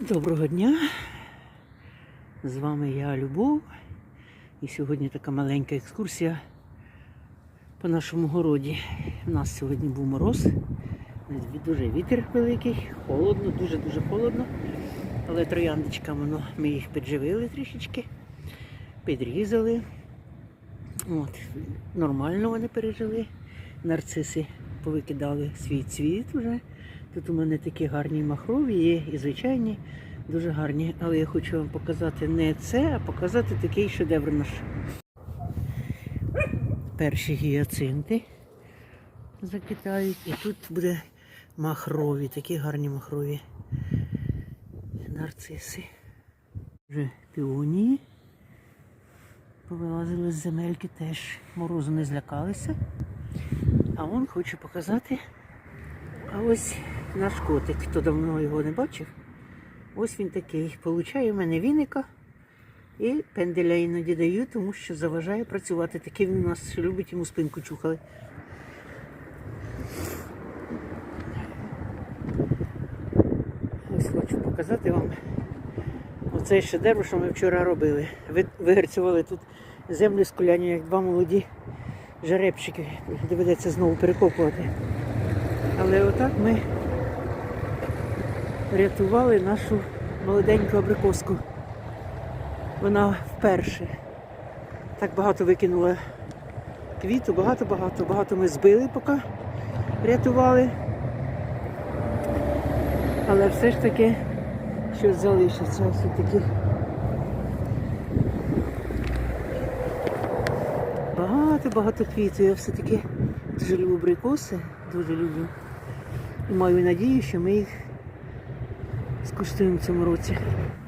Доброго дня! З вами я Любов. І сьогодні така маленька екскурсія по нашому городі. У нас сьогодні був мороз, дуже вітер великий, холодно, дуже-дуже холодно. Але трояндочками воно, ми їх підживили трішечки, підрізали. От, нормально вони пережили. Нарциси повикидали свій цвіт вже. Тут у мене такі гарні махрові є і звичайні, дуже гарні. Але я хочу вам показати не це, а показати такий шедевр наш. Перші гіацинти закитають. І тут буде махрові, такі гарні махрові нарциси. Вже піонії. Повилазили з земельки теж. Морозу не злякалися. А он хочу показати. А ось наш котик, хто давно його не бачив. Ось він такий. Получає в мене віника і пенделя іноді даю, тому що заважає працювати. Такий він у нас любить йому спинку чухали. Ось хочу показати вам оцей шедевр, що ми вчора робили. Ви- Вигерцювали тут землю з куляння, як два молоді жеребчики. Доведеться знову перекопувати. Але отак ми рятували нашу молоденьку абрикоску. Вона вперше так багато викинула квіту, багато-багато, багато ми збили, поки рятували. Але все ж таки щось залишиться все-таки. Багато-багато квітів. Я все-таки дуже люблю абрикоси, дуже люблю. І маю надію, що ми їх скуштуємо в цьому році.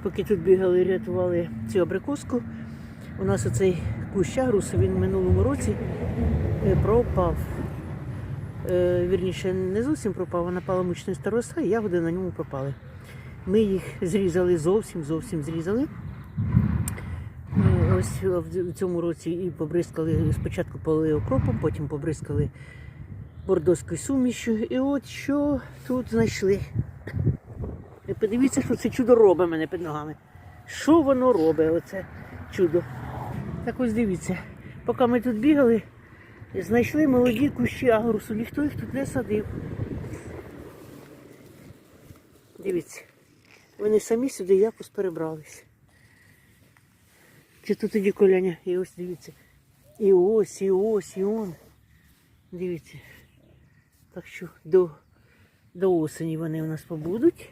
Поки тут бігали і рятували цю абрикоску, у нас оцей кущ агрусу, він в минулому році е, пропав. Е, Вірніше, не зовсім пропав, а напала мучна староста, і ягоди на ньому пропали. Ми їх зрізали зовсім, зовсім зрізали. Е, Ось в цьому році і побризкали, спочатку полили окропом, потім побризкали бордоською сумішю. І от що тут знайшли. І подивіться, що це чудо робить мене під ногами. Що воно робить, оце чудо. Так ось дивіться. Поки ми тут бігали, знайшли молоді кущі агрусу. Ніхто їх тут не садив. Дивіться. Вони самі сюди якось перебрались. Чи тут тоді коляня? І ось дивіться. І ось, і ось, і он. Дивіться. Так що до, до осені вони у нас побудуть.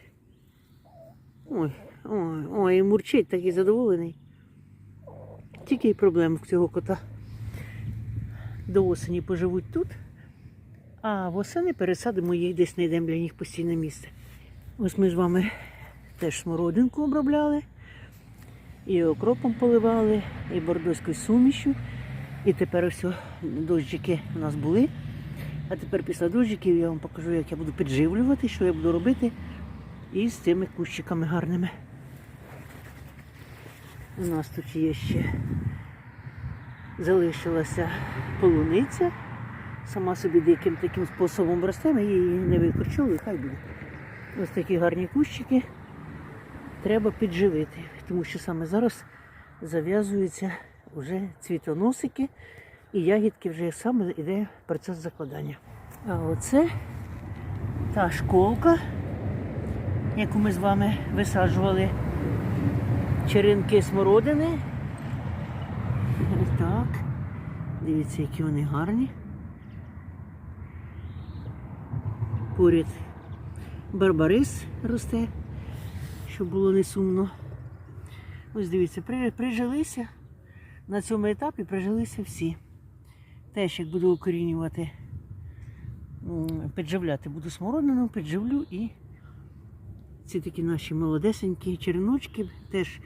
Ой, ой, ой, мурчить такий задоволений. Тільки й проблем в цього кота. До осені поживуть тут, а восени пересадимо їх десь знайдемо для них постійне місце. Ось ми з вами теж смородинку обробляли, і окропом поливали, і бордоською сумішю. І тепер ось дощики у нас були. А тепер після дощиків я вам покажу, як я буду підживлювати, що я буду робити із цими кущиками гарними. У нас тут є ще залишилася полуниця. Сама собі деяким таким способом росте, ми її не викорчовую, хай буде. Ось такі гарні кущики треба підживити, тому що саме зараз зав'язуються вже цвітоносики і ягідки вже саме йде процес закладання. А оце та школка, яку ми з вами висаджували черенки смородини. Так. Дивіться, які вони гарні. Поряд барбарис росте, щоб було не сумно. Ось дивіться, прижилися. На цьому етапі прижилися всі. Теж як буду укорінювати, підживляти буду смородину, підживлю і ці такі наші молодесенькі череночки теж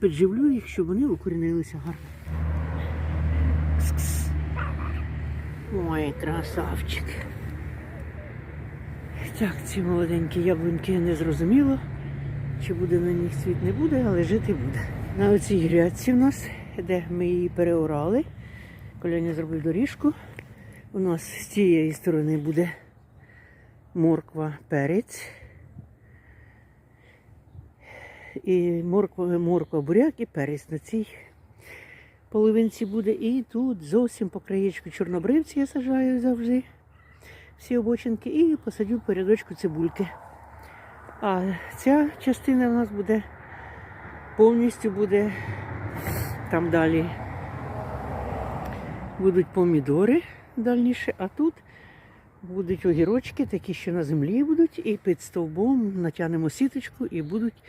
підживлю їх, щоб вони укорінилися гарно. Кс-кс. Ой, красавчик. Так, ці молоденькі яблуньки не зрозуміло. Чи буде на них світ не буде, але жити буде. На оцій грядці в нас, де ми її переорали, Коляня зробив доріжку. У нас з цієї сторони буде морква, перець. І морква, буряк і перець на цій половинці буде. І тут зовсім по краєчку чорнобривці я сажаю завжди. Всі обочинки і посадю по рядочку цибульки. А ця частина у нас буде повністю буде там далі. Будуть помідори дальніше, а тут будуть огірочки, такі, що на землі будуть, і під стовбом натягнемо сіточку і будуть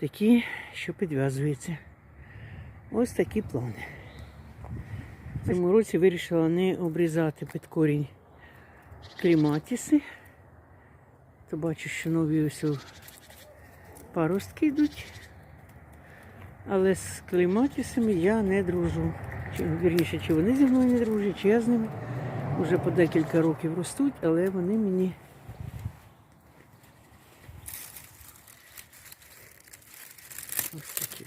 такі, що підв'язуються. Ось такі плани. В цьому році вирішила не обрізати під корінь кліматіси. То бачу, що нові ось паростки йдуть. Але з кліматісами я не дружу. Чи, вірніше, чи вони зі мною не дружать, чи я з ними. Уже по декілька років ростуть, але вони мені ось такі.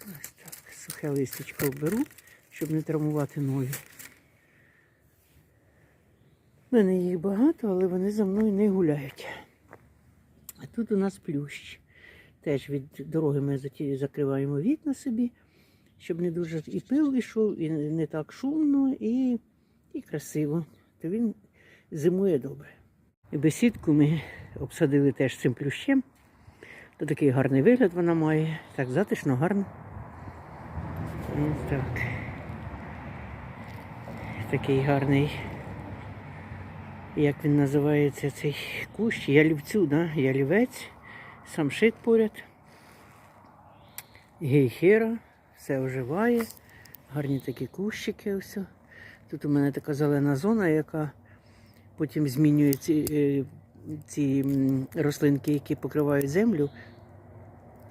Ось так. Сухе листячко вберу, щоб не травмувати нові. У мене їх багато, але вони за мною не гуляють. А тут у нас плющ. Теж від дороги ми закриваємо вікна собі, щоб не дуже і пил йшов, і не так шумно, і, і красиво. То він зимує добре. І бесідку ми обсадили теж цим плющем. То такий гарний вигляд вона має. Так затишно, гарно. Ось так. Такий гарний. Як він називається цей кущ? Ялівцю, да? ялівець, самшит поряд. Гейхера, все оживає. Гарні такі кущики. Ось. Тут у мене така зелена зона, яка потім змінює ці, е, ці рослинки, які покривають землю.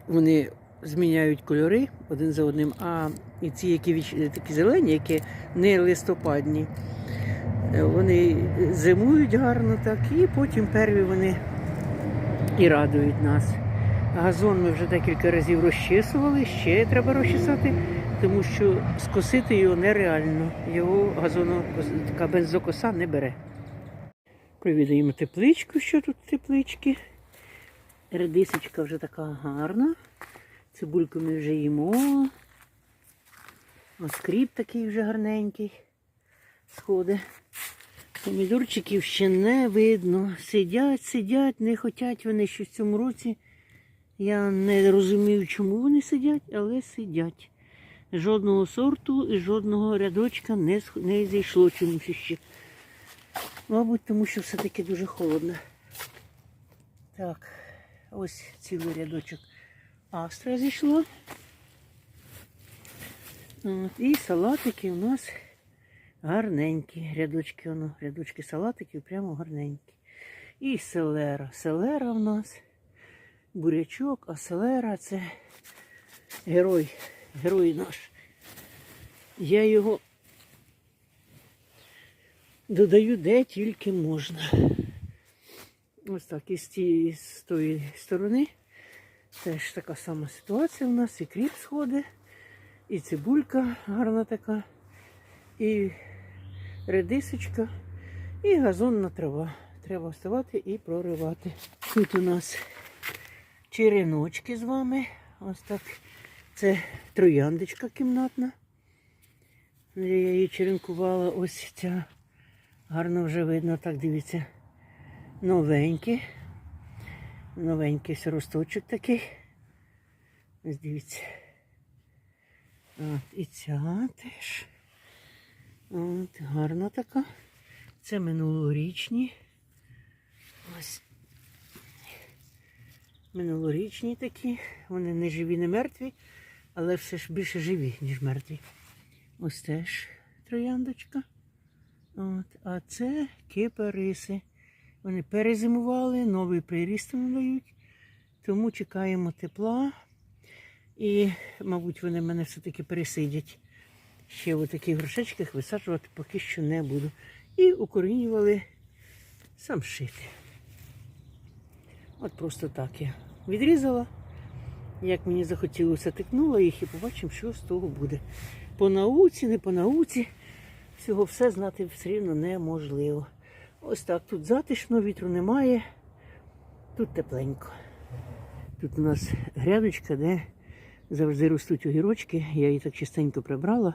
Вони зміняють кольори один за одним, а і ці, які такі зелені, які не листопадні, е, вони зимують гарно так, і потім перві вони і радують нас. Газон ми вже декілька разів розчесували, ще треба розчесати, тому що скосити його нереально. Його газоно така бензокоса не бере. Провідаємо тепличку, що тут теплички. Редисочка вже така гарна. Цибульку ми вже їмо. Оскріп такий вже гарненький. Сходи. Помідорчиків ще не видно. Сидять, сидять, не хочуть вони що в цьому році. Я не розумію, чому вони сидять, але сидять. Жодного сорту і жодного рядочка не зійшло чомусь ще. Мабуть, тому що все-таки дуже холодно. Так, ось цілий рядочок астра зійшла. От, і салатики у нас гарненькі. Рядочки, воно, рядочки салатиків прямо гарненькі. І селера. Селера в нас бурячок, а селера це герой, герой наш. Я його додаю де тільки можна. Ось так, і з тієї тої сторони теж така сама ситуація у нас. І кріп сходить, і цибулька гарна така, і редисочка, і газонна трава. Треба вставати і проривати. Тут у нас череночки з вами. Ось так. Це трояндочка кімнатна. Я її черенкувала. Ось ця. Гарно вже видно, так дивіться. Новенькі. Новенький росточок такий. Ось дивіться. От, і ця теж. От, гарна така. Це минулорічні. Ось. Минулорічні такі. Вони не живі, не мертві, але все ж більше живі, ніж мертві. Ось теж трояндочка. От, а це кипариси. Вони перезимували, новий приріст надають. Тому чекаємо тепла. І, мабуть, вони мене все-таки пересидять. Ще в таких горшечках висаджувати поки що не буду. І укорінювали самшити. От просто так я відрізала. Як мені захотілося, тикнула їх і побачимо, що з того буде. По науці, не по науці. Всього все знати все рівно неможливо. Ось так, тут затишно, вітру немає, тут тепленько. Тут у нас грядочка, де завжди ростуть огірочки. Я її так чистенько прибрала,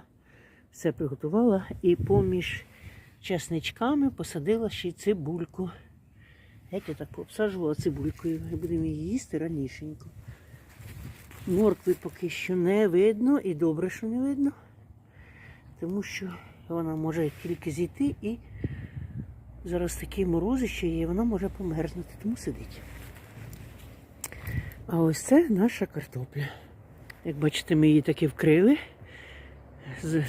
все приготувала і поміж чесничками посадила ще й цибульку. Як я так пообсаджувала цибулькою, будемо її їсти ранішенько. Моркви поки що не видно і добре, що не видно, тому що вона може тільки зійти і зараз такі морози ще є, вона може померзнути, тому сидить. А ось це наша картопля. Як бачите, ми її таки вкрили.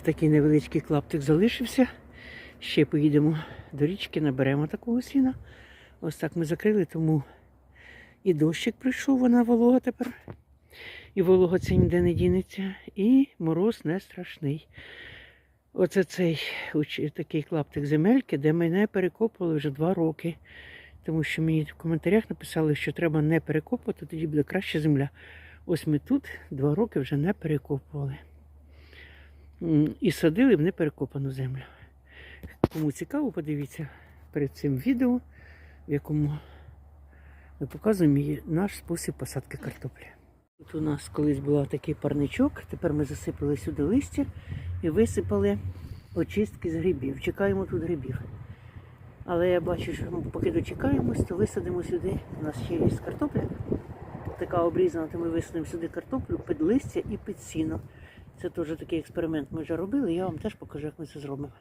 Такий невеличкий клаптик залишився. Ще поїдемо до річки, наберемо такого сіна. Ось так ми закрили, тому і дощик прийшов, вона волога тепер. І волога це ніде не дінеться. І мороз не страшний. Оце цей такий клаптик земельки, де ми не перекопували вже два роки. Тому що мені в коментарях написали, що треба не перекопувати, тоді буде краща земля. Ось ми тут два роки вже не перекопували. І садили в неперекопану землю. Кому цікаво, подивіться перед цим відео, в якому ми показуємо наш спосіб посадки картоплі. Тут у нас колись був такий парничок, тепер ми засипали сюди листя і висипали очистки з грибів. Чекаємо тут грибів. Але я бачу, що ну, поки дочекаємось, то висадимо сюди. У нас ще є картопля. Така обрізана, то ми висадимо сюди картоплю під листя і під сіно. Це теж такий експеримент ми вже робили, я вам теж покажу, як ми це зробимо.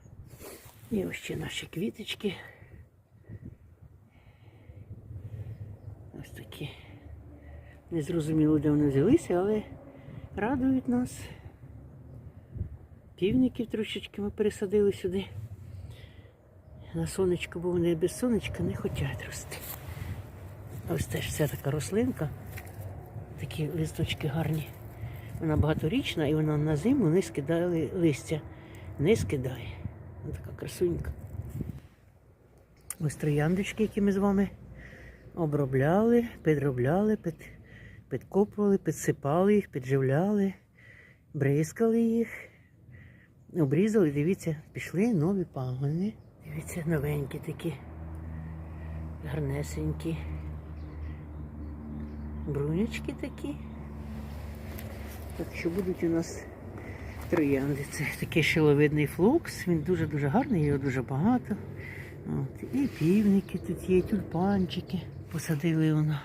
І ось ще наші квіточки. Ось такі. Не зрозуміло, де вони взялися, але радують нас. Півників трошечки ми пересадили сюди. На сонечко, бо вони без сонечка не хочуть рости. Ось теж вся така рослинка. Такі листочки гарні. Вона багаторічна і вона на зиму не скидали листя. Не скидає. Ось така красунька. Ось трояндочки, які ми з вами обробляли, підробляли, під, підкопували, підсипали їх, підживляли, бризкали їх. Обрізали, дивіться, пішли нові пагони. Дивіться, новенькі такі, гарнесенькі. Брунячки такі. Так що будуть у нас троянди. Це такий шиловидний флокс. Він дуже-дуже гарний, його дуже багато. От. І півники тут є, і тюльпанчики. Посадили воно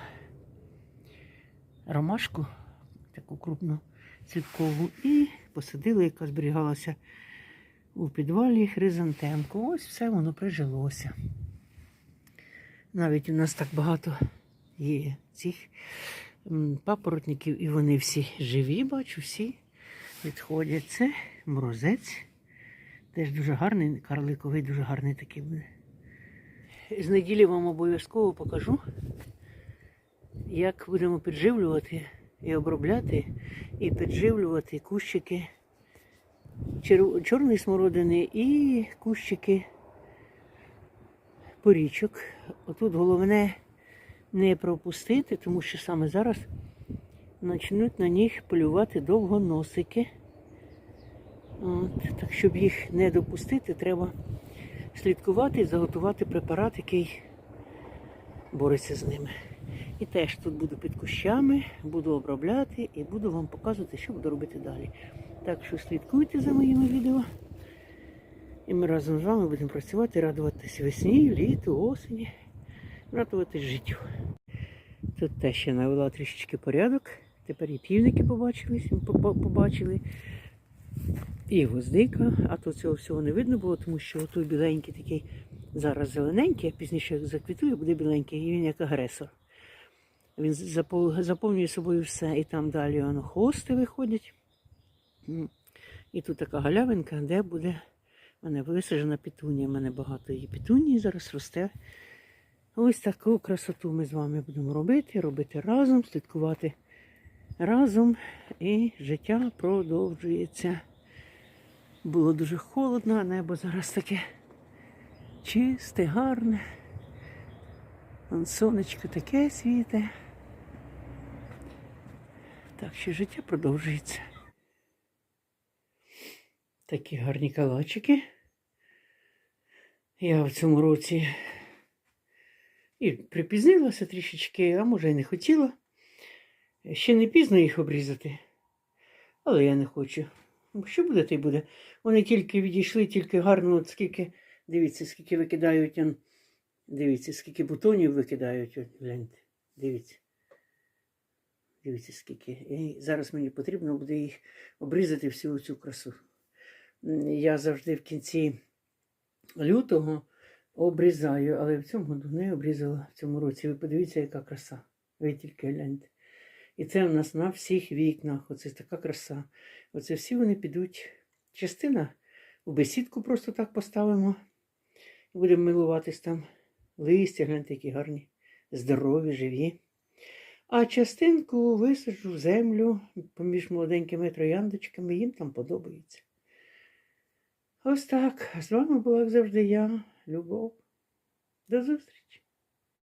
ромашку, таку крупну цвіткову, і посадили, яка зберігалася у підвалі хризантемку. Ось все воно прижилося. Навіть у нас так багато є цих папоротників, і вони всі живі, бачу, всі відходять. Це морозець. Теж дуже гарний, карликовий, дуже гарний такий буде. З неділі вам обов'язково покажу, як будемо підживлювати і обробляти, і підживлювати кущики чорної смородини і кущики порічок. Отут головне не пропустити, тому що саме зараз почнуть на них полювати довгоносики. От, так, щоб їх не допустити, треба слідкувати і заготувати препарат, який бореться з ними. І теж тут буду під кущами, буду обробляти і буду вам показувати, що буду робити далі. Так що слідкуйте за моїми відео. І ми разом з вами будемо працювати, радуватись весні, літу, осені, радуватись життю. Тут теж ще навела трішечки порядок. Тепер і півники побачили. І гвоздика, а то цього всього не видно було, тому що той біленький такий зараз зелененький, а пізніше заквітує, буде біленький, і він як агресор. Він заповнює собою все, і там далі воно хвости виходять. І тут така галявинка, де буде в мене висаджена петунія. У мене багато її петунії зараз росте. Ось таку красоту ми з вами будемо робити, робити разом, слідкувати разом. І життя продовжується. Було дуже холодно, а небо зараз таке чисте, гарне. Сонечко таке світе. Так що життя продовжується. Такі гарні калачики. Я в цьому році І припізнилася трішечки, а може й не хотіла. Ще не пізно їх обрізати. Але я не хочу. Що буде, то й буде. Вони тільки відійшли, тільки гарно, от скільки, дивіться, скільки викидають. Дивіться, скільки бутонів викидають. Гляньте, дивіться. Дивіться, скільки. І зараз мені потрібно буде їх обрізати всю цю красу. Я завжди в кінці лютого обрізаю, але в цьому году не обрізала в цьому році. Ви подивіться, яка краса. Ви тільки гляньте. І це в нас на всіх вікнах. Оце така краса. Оце всі вони підуть. Частина у бесідку просто так поставимо. Будемо милуватись там. Листя, гляньте, які гарні, здорові, живі. А частинку висаджу в землю поміж молоденькими трояндочками, їм там подобається. Ось так. З вами була як завжди я, Любов. До зустрічі!